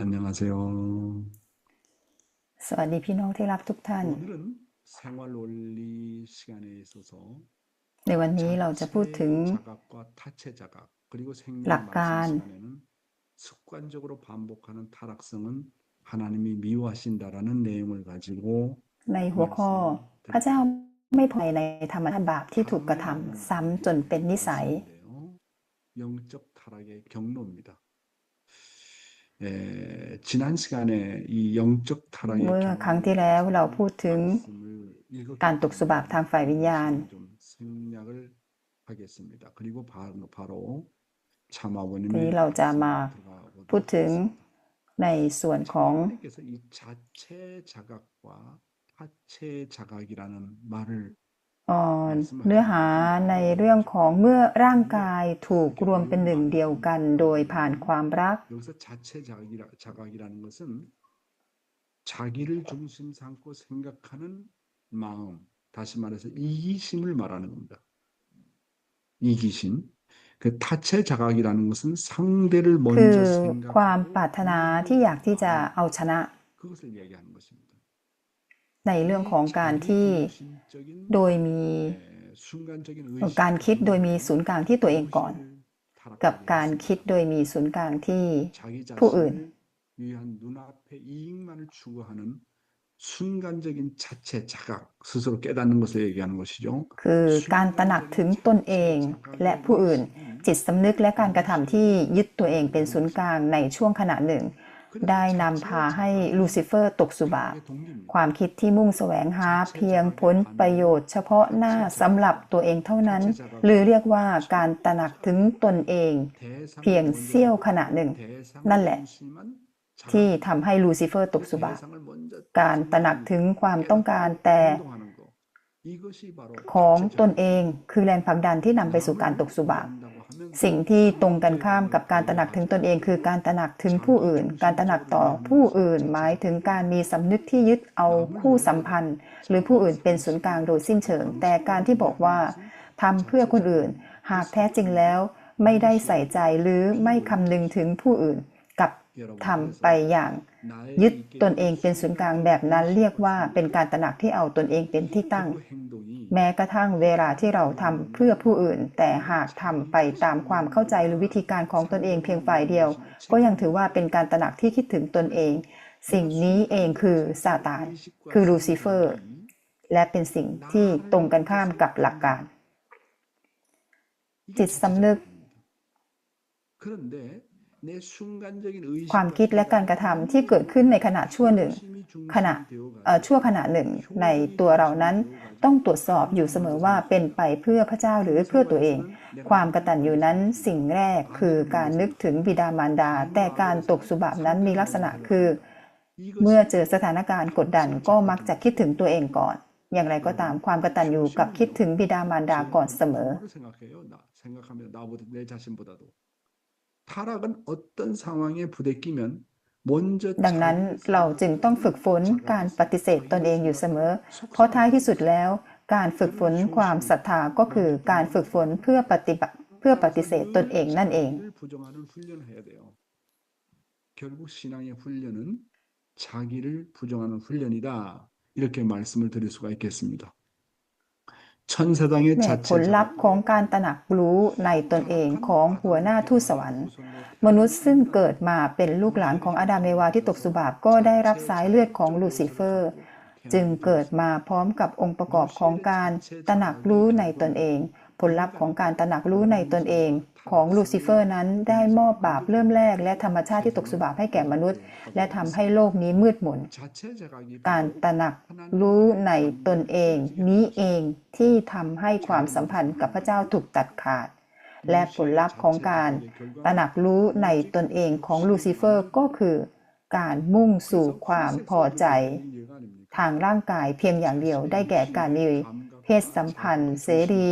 อันยอสวัสดีพี่น้องที่รักทุกท่าน ในวันนี้เราจะพูดถึงหลักการในหัวข้อพระเจ้าไม่พอในธรรมบาปที่ถูกกระทำซ้ำจนเป็นนิสัย 말씀인데요. 영적 타락의 경로입니다. 에, 지난 시간에 이 영적 타락의 เมื่อ 경로 ครั้งที่แล้วเราพูดถึง 말씀을 읽었기 การตกสุบาปทางฝ่ายวิญญาณ 좀 생략을 하겠습니다. 그리고 바로, 바로 참아버님의 ทีนี้เราจะมา 들어가 พูดถึงในส่วนของ 하나님께서 이 자체 자각과 타체 자각이라는 말을 เอ่อเนื้อหาในเรื่องของเมื่อร่างกายถูกรวมเป็นหนึ่งเดียวกัน โดยผ่านความรัก 여기서 자체 자각이라, 자각이라는 것은 자기를 중심 삼고 생각하는 마음, 다시 말해서 이기심을 말하는 겁니다. 이기심. 그 타체 자각이라는 것은 상대를 คือ 먼저 ความ 생각하고 ปรารถนาที่อยากที่จะเอาชนะ 그것을 얘기하는 것입니다. ในเรื่องของการที่ 자기중심적인 โดยมี 에, 순간적인 การคิดโดยมีศูนย์กลางที่ตัวเองก่อน 의식을 กับ 타락하게 การ 했습니다. คิดโดยมีศูนย์กลางที่ 자기 푸은. 자신을 위한 눈앞의 이익만을 추구하는 순간적인 자체 자각 스스로 깨닫는 것을 얘기하는 것이죠. คือการตระหนักถึงตนเองและผู้อื่น จิตสำนึกและการกระทำที่ยึดตัวเองเป็นศูนย์กลางในช่วงขณะหนึ่ง ได้นำพาให้ลูซิเฟอร์ตกสุบาปความคิดที่มุ่งแสวงหาเพียงผลประโยชน์เฉพาะหน้าสำหรับตัวเองเท่านั้น หรือเรียกว่าการตระหนักถึงตนเอง เพียงเสี้ยวขณะหนึ่ง นั่นแหละ ที่ทำให้ลูซิเฟอร์ตกสุบาปการตระหนักถึงความต้องการแต่ของตนเองคือแรงผลักดันที่นำไปสู่การตกสุบาป สิ่งที่ตรงกันข้ามกับการตระหนักถึงตนเองคือการตระหนักถึงผู้อื่น การตระหนักต่อผู้อื่น หมายถึงการมีสำนึกที่ยึดเอาคู่สัมพันธ์ หรือผู้อื่นเป็นศูนย์กลางโดยสิ้นเชิง แต่การที่บอกว่าทำเพื่อคนอื่น หากแท้จริงแล้ว ไม่ได้ใส่ใจหรือไม่คำนึงถึงผู้อื่น กับทำไปอย่างยึดตนเองเป็นศูนย์กลางแบบนั้น เรียกว่าเป็นการตระหนักที่เอาตนเองเป็นที่ตั้ง แม้กระทั่งเวลาที่เราทำเพื่อผู้อื่น แต่หากทำไปตามความเข้าใจหรือวิธีการของตนเองเพียงฝ่ายเดียว ก็ยังถือว่าเป็นการตระหนักที่คิดถึงตนเอง สิ่งนี้เองคือซาตาน คือลูซิเฟอร์ และเป็นสิ่งที่ตรงกันข้ามกับหลักการ จิตสำนึก ความคิดและการกระทำที่เกิดขึ้นในขณะชั่วหนึ่งขณะเอ่อชั่วขณะหนึ่ง ในตัวเรานั้นต้องตรวจสอบอยู่เสมอว่าเป็นไปเพื่อพระเจ้าหรือเพื่อตัวเอง ความกตัญญูนั้นสิ่งแรกคือการนึกถึงบิดามารดา แต่การตกสุบาปนั้นมีลักษณะคือ เมื่อเจอสถานการณ์กดดันก็มักจะคิดถึงตัวเองก่อน อย่างไรก็ตามความกตัญญูกับคิดถึงบิดามารดาก่อนเสมอ 타락은 어떤 상황에 부대끼면 먼저 ดังนั้นเราจึงต้องฝึกฝนการปฏิเสธตนเองอยู่เสมอ เพราะท้ายที่สุดแล้ว การฝึกฝนความศรัทธาก็คือการฝึกฝนเพื่อปฏิบัติเพื่อปฏิเสธตนเองนั่นเอง 자기를 부정하는 훈련을 해야 돼요. 결국 신앙의 훈련은 자기를 부정하는 훈련이다. 이렇게 말씀을 드릴 수가 있겠습니다. 천사당의 แม่ 자체 ผลลัพธ์ของการตระหนักรู้ในตนเองของหัวหน้าทูตสวรรค์ มนุษย์ซึ่งเกิดมาเป็นลูกหลานของอาดัมเอวาที่ตกสุบาปก็ได้รับสายเลือดของลูซิเฟอร์ จึงเกิดมาพร้อมกับองค์ประกอบของการตระหนักรู้ในตนเอง ผลลัพธ์ของการตระหนักรู้ในตนเอง ของลูซิเฟอร์นั้นได้มอบบาปเริ่มแรก และธรรมชาติที่ตกสุบาปให้แก่มนุษย์ และทำให้โลกนี้มืดมน การตระหนักรู้ในตนเอง นี้เองที่ทำให้ความสัมพันธ์กับพระเจ้าถูกตัดขาด และผลลัพธ์ของการตระหนักรู้ในตนเองของลูซิเฟอร์ก็คือ การมุ่งสู่ความพอใจ ทางร่างกายเพียงอย่างเดียวได้แก่การมีเพศสัมพันธ์เสรี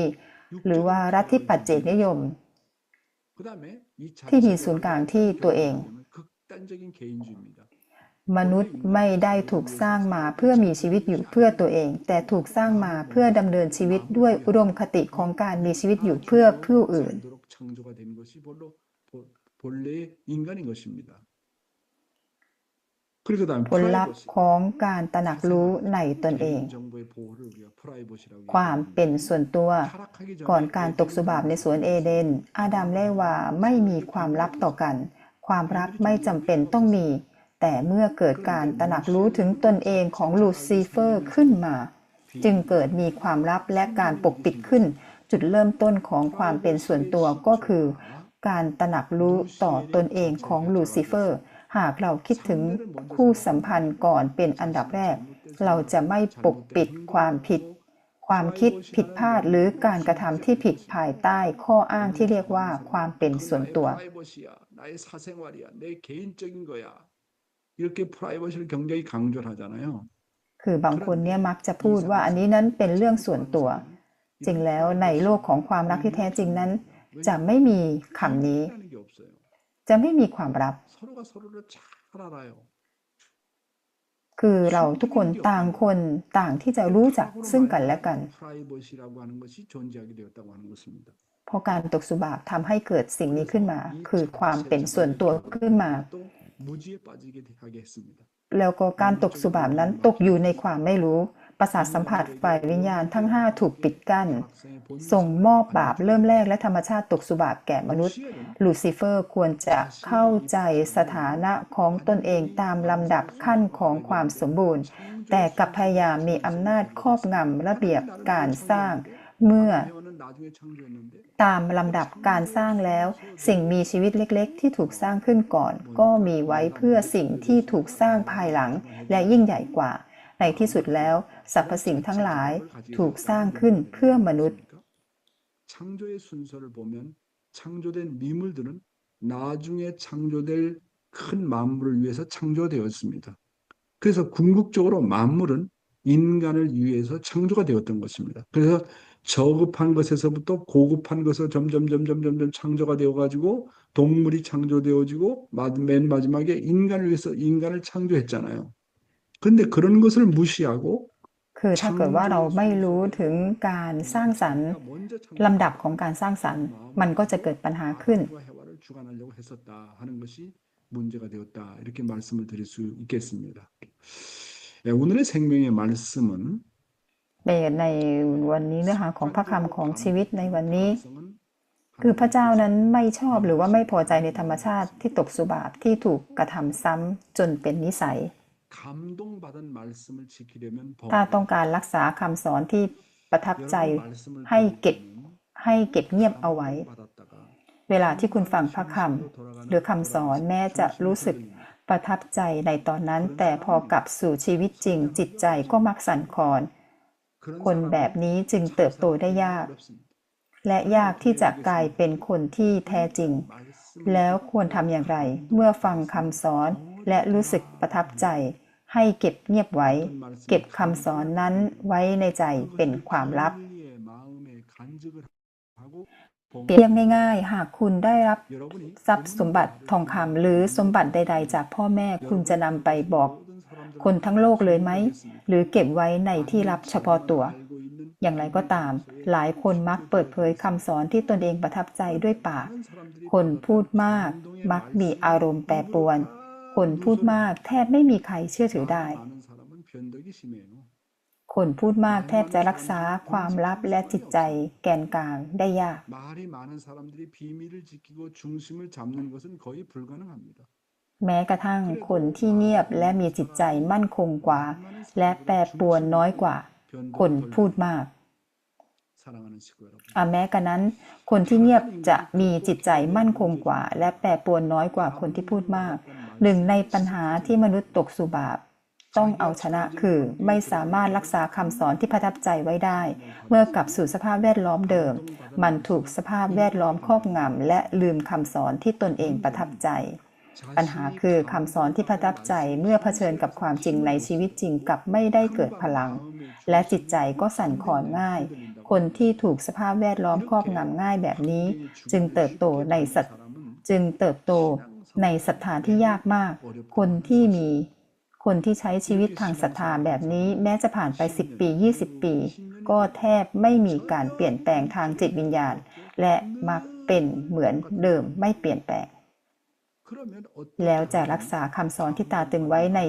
หรือว่ารัฐที่ปัจเจกนิยม ที่มีศูนย์กลางที่ตัวเอง มนุษย์ไม่ได้ถูกสร้างมาเพื่อมีชีวิตอยู่เพื่อตัวเอง แต่ถูกสร้างมาเพื่อดำเนินชีวิตด้วยอุดมคติของการมีชีวิตอยู่เพื่อผู้อื่น ผลลัพธ์ของการตระหนักรู้ในตนเอง ความเป็นส่วนตัว ก่อนการตกสุบาบในสวนเอเดน อาดัมและวาไม่มีความลับต่อกัน ความลับไม่จำเป็นต้องมี แต่เมื่อเกิดการตระหนักรู้ถึงตนเองของลูซิเฟอร์ขึ้นมา จึงเกิดมีความลับและการปกปิดขึ้น จุดเริ่มต้นของความเป็นส่วนตัวก็คือ การตระหนักรู้ต่อตนเองของลูซิเฟอร์ หากเราคิดถึงคู่สัมพันธ์ก่อนเป็นอันดับแรก เราจะไม่ปกปิดความผิด ความคิดผิดพลาดหรือการกระทำที่ผิดภายใต้ข้ออ้างที่เรียกว่าความเป็นส่วนตัว คือบางคนเนี่ยมักจะพูดว่าอันนี้นั้นเป็นเรื่องส่วนตัว จริงแล้วในโลกของความรักที่แท้จริงนั้น จะไม่มีคำนี้ จะไม่มีความรับ คือเราทุกคนต่างคนต่างที่จะรู้จักซึ่งกันและกัน พอการตกสุบาทำให้เกิดสิ่งนี้ขึ้นมา คือความเป็นส่วนตัวขึ้นมา แล้วก็การตกสุบานั้นตกอยู่ในความไม่รู้ ประสาทสัมผัสฝ่ายวิญญาณทั้ง 5 ถูกปิดกัน้น ส่งมอบบาปเริ่มแรกและธรรมชาติตกสุบาปแก่มนุษย์ ลูซิเฟอร์ควรจะเข้าใจสถานะของตนเองตามลำดับขั้นของความสมบูรณ์ แต่กับพยายามมีอำนาจครอบงำระเบียบการสร้างเมื่อตามลำดับการสร้างแล้ว สิ่งมีชีวิตเล็กๆ ที่ถูกสร้างขึ้นก่อน ก็มีไว้เพื่อสิ่งที่ถูกสร้างภายหลังและยิ่งใหญ่กว่า ในที่สุดแล้ว สรรพสิ่งทั้งหลายถูกสร้างขึ้นเพื่อมนุษย์ 창조의 순서를 보면 창조된 미물들은 나중에 창조될 큰 만물을 위해서 창조되었습니다. 그래서 궁극적으로 만물은 인간을 위해서 창조가 되었던 것입니다. 그래서 저급한 것에서부터 고급한 것으로 점점 점점 점점 창조가 되어 가지고 동물이 창조되어지고 마- 맨 마지막에 인간을 위해서 인간을 창조했잖아요. 근데 그런 것을 무시하고 คือถ้าเกิดว่าเราไม่รู้ถึงการสร้างสรรค์ 먼저 ลำดับของการสร้างสรรค์ มันก็จะเกิดปัญหาขึ้น 아담과 해와를 주관하려고 했었다 하는 것이 문제가 되었다 이렇게 말씀을 드릴 수 있겠습니다. 예, 오늘의 생명의 말씀은 ในในวันนี้เนื้อหาของพระคำของชีวิตในวันนี้ 성은 คือพระเจ้านั้นไม่ชอบหรือว่าไม่พอใจในธรรมชาติที่ตกสุบาปที่ถูกกระทำซ้ำจนเป็นนิสัย ถ้าต้องการรักษาคำสอนที่ประทับใจให้เก็บให้เก็บเงียบเอาไว้ เวลาที่คุณฟังพระคำหรือคำสอนแม้จะรู้สึกประทับใจในตอนนั้น แต่พอกลับสู่ชีวิตจริง จิตใจก็มักสั่นคลอน คนแบบนี้จึงเติบโตได้ยาก และยากที่จะกลายเป็นคนที่แท้จริง แล้วควรทำอย่างไร เมื่อฟังคำสอน และรู้สึกประทับใจ ให้เก็บเงียบไว้ เก็บคำสอนนั้นไว้ในใจเป็นความลับ เปรียบง่ายๆ หากคุณได้รับทรัพย์สมบัติทองคำหรือสมบัติใด ๆ จากพ่อแม่คุณจะนำไปบอกคนทั้งโลกเลยไหม หรือเก็บไว้ในที่ลับเฉพาะตัว อย่างไรก็ตาม หลายคนมักเปิดเผยคำสอนที่ตนเองประทับใจด้วยปาก คนพูดมาก มักมีอารมณ์แปรปรวน คนพูดมากแทบไม่มีใครเชื่อถือได้ คนพูดมากแทบจะรักษาความลับและจิตใจแกนกลางได้ยาก แม้กระทั่งคนที่เงียบและมีจิตใจมั่นคงกว่า และแปรปรวนน้อยกว่า คนพูดมากอาแม้กระนั้น คนที่เงียบจะมีจิตใจมั่นคงกว่า และแปรปรวนน้อยกว่าคนที่พูดมาก หนึ่งในปัญหาที่มนุษย์ตกสู่บาป ต้องเอาชนะคือไม่สามารถรักษาคำสอนที่ประทับใจไว้ได้ เมื่อกลับสู่สภาพแวดล้อมเดิม มันถูกสภาพแวดล้อมครอบงำและลืมคำสอนที่ตนเองประทับใจ ปัญหาคือคำสอนที่ประทับใจเมื่อเผชิญกับความจริงในชีวิตจริงกลับไม่ได้เกิดพลัง และจิตใจก็สั่นคลอนง่ายคนที่ถูกสภาพแวดล้อมครอบงำง่ายแบบนี้ จึงเติบโตในสัตจึงเติบโต ในศรัทธาที่ยากมาก คนที่มี คนที่ใช้ชีวิตทางศรัทธาแบบนี้แม้จะผ่านไป 10 ปี 20 ปี ก็แทบไม่มีการเปลี่ยนแปลงทางจิตวิญญาณ และมักเป็นเหมือนเดิมไม่เปลี่ยนแปลง แล้วจะรักษาคำสอนที่ตาตึงไว้ใน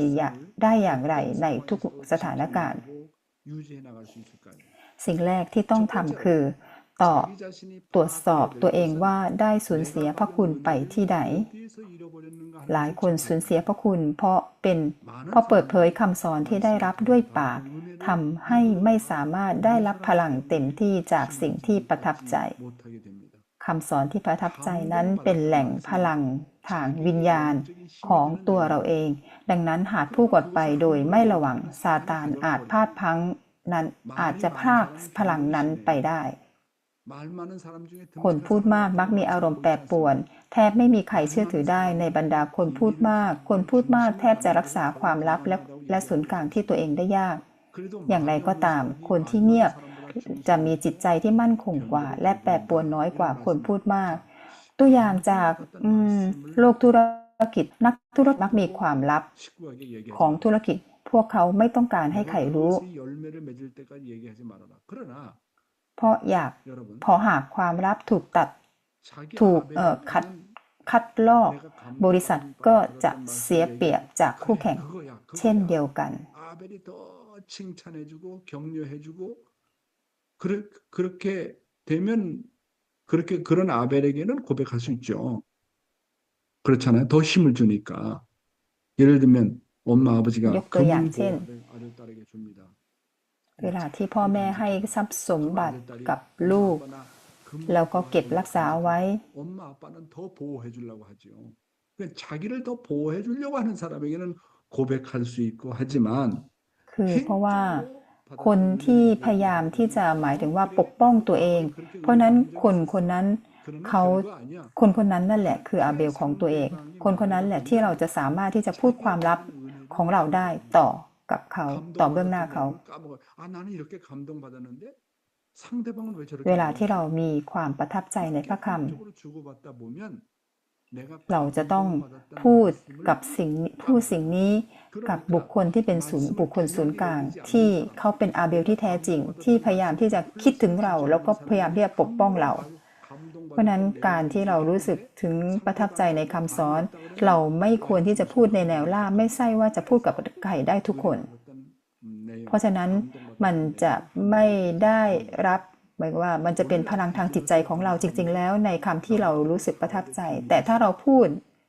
ได้อย่างไรในทุกสถานการณ์ สิ่งแรกที่ต้องทำคือ ตอบตรวจสอบตัวเองว่าได้สูญเสียพระคุณไปที่ไหน หลายคนสูญเสียพระคุณเพราะเป็นเพราะเปิดเผยคำสอนที่ได้รับด้วยปากทำให้ไม่สามารถได้รับพลังเต็มที่จากสิ่งที่ประทับใจคำสอนที่ประทับใจนั้นเป็นแหล่งพลังทางวิญญาณของตัวเราเอง ดังนั้นหากผู้กดไปโดยไม่ระวังซาตานอาจพลาดพังนั้นอาจจะพากพลังนั้นไปได้ คนพูดมากมักมีอารมณ์แปรปรวน แทบไม่มีใครเชื่อถือได้ในบรรดาคนพูดมาก คนพูดมากแทบจะรักษาความลับและและศูนย์กลางที่ตัวเองได้ยาก อย่างไรก็ตาม คนที่เงียบจะมีจิตใจที่มั่นคงกว่า และแปรปรวนน้อยกว่าคนพูดมาก ตัวอย่างจากโลกธุรกิจนักธุรกิจมักมีความลับของธุรกิจ พวกเขาไม่ต้องการให้ใครรู้ เพราะอยาก 여러분 พอหากความลับถูกตัด 자기 ถูก 아벨 เอ่อคัด 때는 คัดลอก 내가 감동을 บริษัท 받으니까 ก็จะ 그러던 เสียเปรียบจากคู่ 그래, แข่ง 그거야, เช่น 그거야. เดียวกัน 아벨이 더 칭찬해주고 격려해주고 그래, 그렇게 되면 그렇게 그런 아벨에게는 고백할 수 있죠. 그렇잖아요. 더 힘을 주니까. 예를 들면 엄마 아버지가 욕도 금을 양친. 아들, 아들 딸에게 줍니다. เวลาที่พ่อแม่ให้ทรัพย์สมบัติกับลูกเราก็เก็บรักษาไว้ คือเพราะว่าคนที่พยายามที่จะหมายถึงว่าปกป้องตัวเอง เพราะนั้นคนคนนั้นเขาคนคนนั้นนั่นแหละ คืออาเบลของตัวเอง คนคนนั้นแหละที่เราจะสามารถที่จะพูดความลับของเราได้ต่อ กับเขาต่อเบื้องหน้าเขา เวลาที่เรามีความประทับใจในพระคำเราจะต้องพูดกับสิ่งพูดสิ่งนี้กับบุคคลที่เป็นศูนย์บุคคลศูนย์กลาง ที่เขาเป็นอาเบลที่แท้จริง ที่พยายามที่จะคิดถึงเรา แล้วก็พยายามที่จะปกป้องเรา ราะนั้นการที่เรารู้สึกถึงประทับใจในคำสอน เราไม่ควรที่จะพูดในแนวล่าไม่ใช่ว่าจะพูดกับใครได้ทุกคน เพราะฉะนั้นมันจะไม่ได้รับหมายว่ามันจะเป็นพลังทางจิตใจของเราจริง ๆ แล้วในคำที่เรารู้สึกประทับใจ แต่ถ้าเราพูด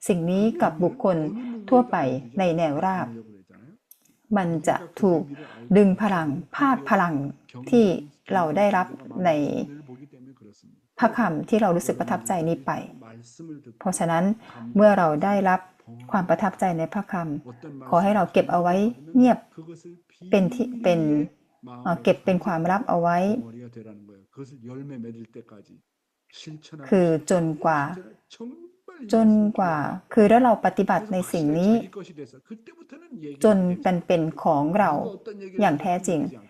สิ่งนี้กับบุคคลทั่วไปในแนวราบ มันจะถูกดึงพลังพาดพลังที่เราได้รับใน พระคำที่เรารู้สึกประทับใจนี้ไป เพราะฉะนั้นเมื่อเราได้รับความประทับใจในพระคำขอให้เราเก็บเอาไว้เงียบเป็นที่เป็นเอ่อเก็บเป็นความลับเอาไว้ คือจนกว่า จนกว่า คือถ้าเราปฏิบัติในสิ่งนี้ จนมันเป็นของเราอย่างแท้จริงเอ่อ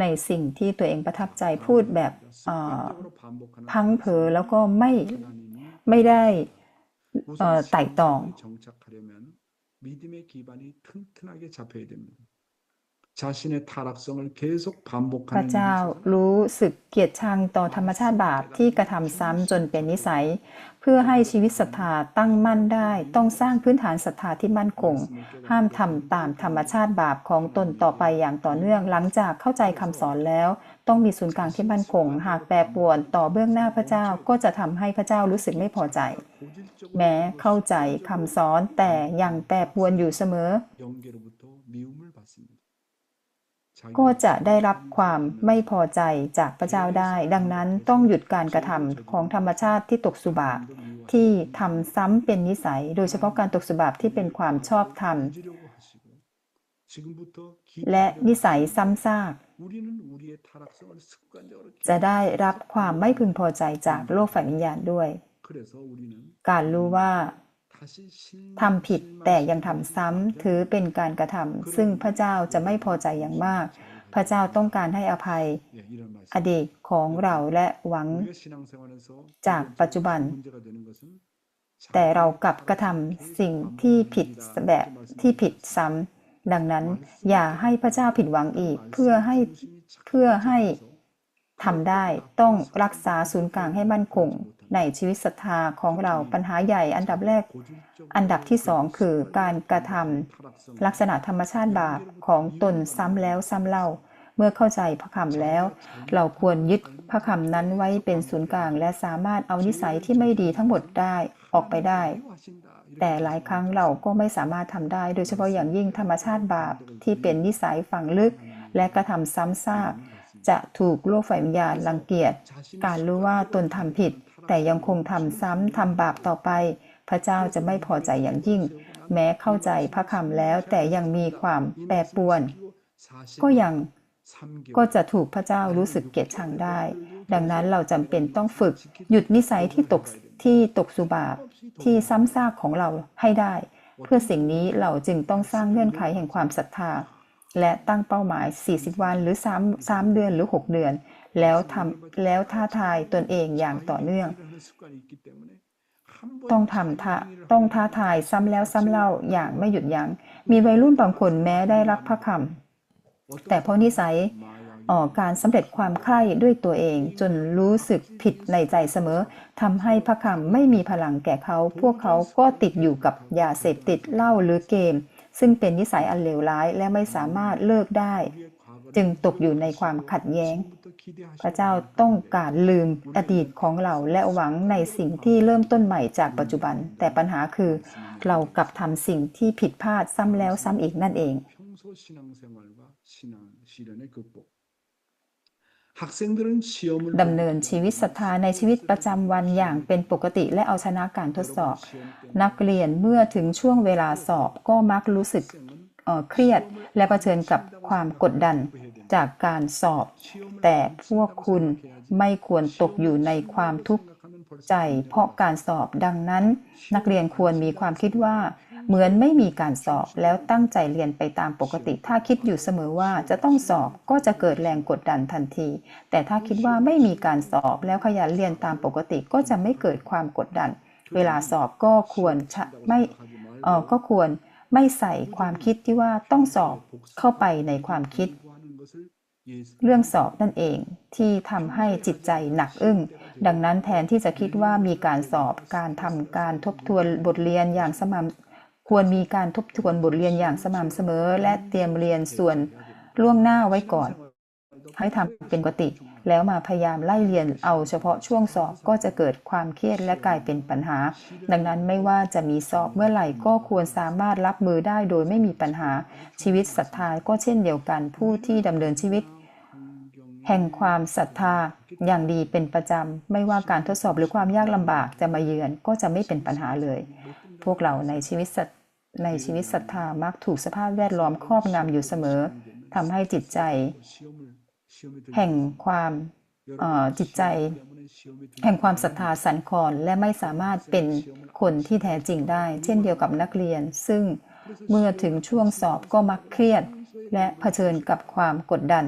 ในสิ่งที่ตัวเองประทับใจพูดแบบพังเผอแล้วก็ไม่ไม่ได้ไต่ตอง พระเจ้ารู้สึกเกียดชังต่อธรรมชาติบาปที่กระทำซ้ำจนเป็นนิสัย เพื่อให้ชีวิตศรัทธาตั้งมั่นได้ ต้องสร้างพื้นฐานศรัทธาที่มั่นคง ห้ามทำตามธรรมชาติบาปของตนต่อไปอย่างต่อเนื่อง หลังจากเข้าใจคำสอนแล้ว ต้องมีศูนย์กลางที่มั่นคง หากแปรปวนต่อเบื้องหน้าพระเจ้าก็จะทำให้พระเจ้ารู้สึกไม่พอใจ แม้เข้าใจคำสอนแต่ยังแปรปวนอยู่เสมอ ก็จะได้รับความไม่พอใจจากพระเจ้าได้ ดังนั้นต้องหยุดการกระทำของธรรมชาติที่ตกสุบาปที่ทำซ้ำเป็นนิสัย โดยเฉพาะการตกสุบาปที่เป็นความชอบธรรมและนิสัยซ้ำซาก จะได้รับความไม่พึงพอใจจากโลกฝ่ายวิญญาณด้วย การรู้ว่า ทำผิดแต่ยังทำซ้ำถือเป็นการกระทำซึ่งพระเจ้าจะไม่พอใจอย่างมาก พระเจ้าต้องการให้อภัย อดีตของเราและหวังจากปัจจุบัน แต่เรากลับกระทำสิ่งที่ผิดแบบที่ผิดซ้ำดังนั้น อย่าให้พระเจ้าผิดหวังอีกเพื่อให้เพื่อให้ทำได้ต้องรักษาศูนย์กลางให้มั่นคง ในชีวิตศรัทธาของเราปัญหาใหญ่อันดับแรก อันดับที่สองคือการกระทำลักษณะธรรมชาติบาปของตนซ้ำแล้วซ้ำเล่า เมื่อเข้าใจพระคำแล้ว เราควรยึดพระคำนั้นไว้เป็นศูนย์กลาง และสามารถเอานิสัยที่ไม่ดีทั้งหมดได้ออกไปได้ แต่หลายครั้งเราก็ไม่สามารถทำได้ โดยเฉพาะอย่างยิ่งธรรมชาติบาปที่เป็นนิสัยฝังลึก และกระทำซ้ำซากจะถูกโลกฝ่ายวิญญาณรังเกียจ การรู้ว่าตนทำผิด แต่ยังคงทำซ้ำทำบาปต่อไป พระเจ้าจะไม่พอใจอย่างยิ่ง แม้เข้าใจพระคำแล้วแต่ยังมีความแปรปรวน ก็ยังก็จะถูกพระเจ้ารู้สึกเกลียดชังได้ ดังนั้นเราจำเป็นต้องฝึก หยุดนิสัยที่ตกที่ตกสุบาปที่ซ้ำซากของเราให้ได้ เพื่อสิ่งนี้เราจึงต้องสร้างเงื่อนไขแห่งความศรัทธา และตั้งเป้าหมาย 40 วันหรือ 3 3 เดือนหรือ 6 เดือน แล้วทำแล้วท้าทายตนเองอย่างต่อเนื่อง ต้องทำท้าต้องท้าทายซ้ำแล้วซ้ำเล่าอย่างไม่หยุดยัง้ง มีวัยรุ่นบางคนแม้ได้รับพระคำแต่เพราะนิสัยออกการสำเร็จความใคร่ด้วยตัวเองจนรู้สึกผิดในใจเสมอทำให้พระคำไม่มีพลังแก่เขา พวกเขาก็ติดอยู่กับยาเสพติดเหล้าหรือเกม ซึ่งเป็นนิสัยอันเลวร้ายและไม่สามารถเลิกได้ จึงตกอยู่ในความขัดแย้ง พระเจ้าต้องการลืมอดีตของเราและหวังในสิ่งที่เริ่มต้นใหม่จากปัจจุบัน แต่ปัญหาคือ เรากลับทำสิ่งที่ผิดพลาดซ้ำแล้วซ้ำอีกนั่นเอง ดำเนินชีวิตศรัทธาในชีวิตประจำวันอย่างเป็นปกติและเอาชนะการทดสอบ นักเรียนเมื่อถึงช่วงเวลาสอบก็มักรู้สึกเครียดและะเผชิญกับความกดดัน จากการสอบ แต่พวกคุณไม่ควรตกอยู่ในความทุกข์ใจ เพราะการสอบดังนั้น นักเรียนควรมีความคิดว่า เหมือนไม่มีการสอบแล้วตั้งใจเรียนไปตามปกติ ถ้าคิดอยู่เสมอว่าจะต้องสอบก็จะเกิดแรงกดดันทันที แต่ถ้าคิดว่าไม่มีการสอบแล้วขยันเรียนตามปกติก็จะไม่เกิดความกดดัน เวลาสอบก็ควรไม่เออก็ควรไม่ใส่ความคิดที่ว่าต้องสอบเข้าไปในความคิด เรื่องสอบนั่นเองที่ทำให้จิตใจหนักอึ้ง ดังนั้นแทนที่จะคิดว่ามีการสอบการทำการทบทวนบทเรียนอย่างสม่ำควรมีการทบทวนบทเรียนอย่างสม่ำเสมอ และเตรียมเรียนส่วนล่วงหน้าไว้ก่อน ให้ทำเป็นปกติ แล้วมาพยายามไล่เรียนเอาเฉพาะช่วงสอบก็จะเกิดความเครียดและกลายเป็นปัญหา ดังนั้นไม่ว่าจะมีสอบเมื่อไหร่ก็ควรสามารถรับมือได้โดยไม่มีปัญหาชีวิตศรัทธาก็เช่นเดียวกันผู้ที่ดำเนินชีวิตแห่งความศรัทธาอย่างดีเป็นประจำ ไม่ว่าการทดสอบหรือความยากลำบากจะมาเยือนก็จะไม่เป็นปัญหาเลย พวกเราในชีวิตในชีวิตศรัทธามักถูกสภาพแวดล้อมครอบงำอยู่เสมอทำให้จิตใจ แห่งความจิตใจ แห่งความศรัทธาสันคอนและไม่สามารถเป็นคนที่แท้จริงได้ เช่นเดียวกับนักเรียน ซึ่งเมื่อถึงช่วงสอบก็มักเครียด และเผชิญกับความกดดัน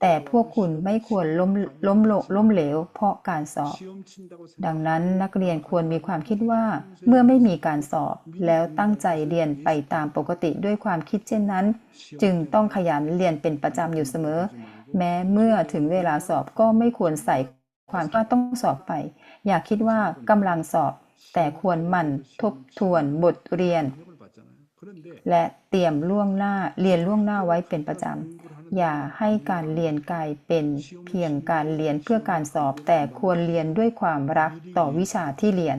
แต่พวกคุณไม่ควรล้มล้มโลล้มเหลว เพราะการสอบ ดังนั้นนักเรียนควรมีความคิดว่าเมื่อไม่มีการสอบแล้วตั้งใจเรียนไปตามปกติด้วยความคิดเช่นนั้น จึงต้องขยันเรียนเป็นประจำอยู่เสมอ แม้เมื่อถึงเวลาสอบก็ไม่ควรใส่ความว่าต้องสอบไป อย่าคิดว่ากำลังสอบ แต่ควรหมั่นทบทวนบทเรียน และเตรียมล่วงหน้าเรียนล่วงหน้าไว้เป็นประจำ อย่าให้การเรียนกลายเป็นเพียงการเรียนเพื่อการสอบ แต่ควรเรียนด้วยความรักต่อวิชาที่เรียน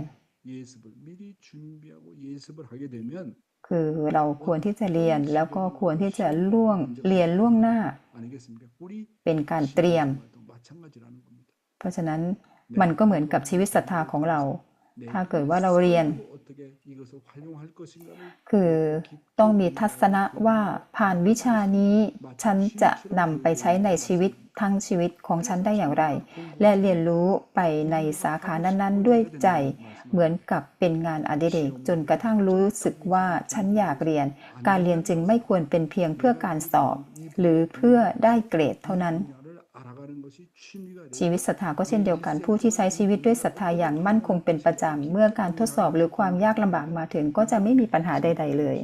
คือเราควรที่จะเรียนแล้วก็ควรที่จะล่วงเรียนล่วงหน้า เป็นการเตรียม เพราะฉะนั้นมันก็เหมือนกับชีวิตศรัทธาของเรา ถ้าเกิดว่าเราเรียน คือต้องมีทัศนะว่าผ่านวิชานี้ฉันจะนำไปใช้ในชีวิตทั้งชีวิตของฉันได้อย่างไร และเรียนรู้ไปในสาขานั้น ๆ ด้วยใจ เหมือนกับเป็นงานอดิเรกจนกระทั่งรู้สึกว่าฉันอยากเรียน การเรียนจึงไม่ควรเป็นเพียงเพื่อการสอบ หรือเพื่อได้เกรดเท่านั้น ชีวิตศรัทธาก็เช่นเดียวกัน ผู้ที่ใช้ชีวิตด้วยศรัทธาอย่างมั่นคงเป็นประจำ เมื่อการทดสอบหรือความยากลำบากมาถึงก็จะไม่มีปัญหาใด ๆ เลย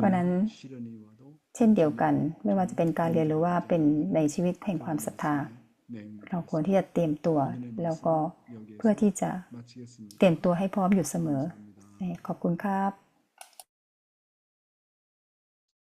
เพราะนั้นเช่นเดียวกัน ไม่ว่าจะเป็นการเรียนหรือว่าเป็นในชีวิตแห่งความศรัทธา เราควรที่จะเตรียมตัว แล้วก็เพื่อที่จะเตรียมตัวให้พร้อมอยู่เสมอ ขอบคุณครับ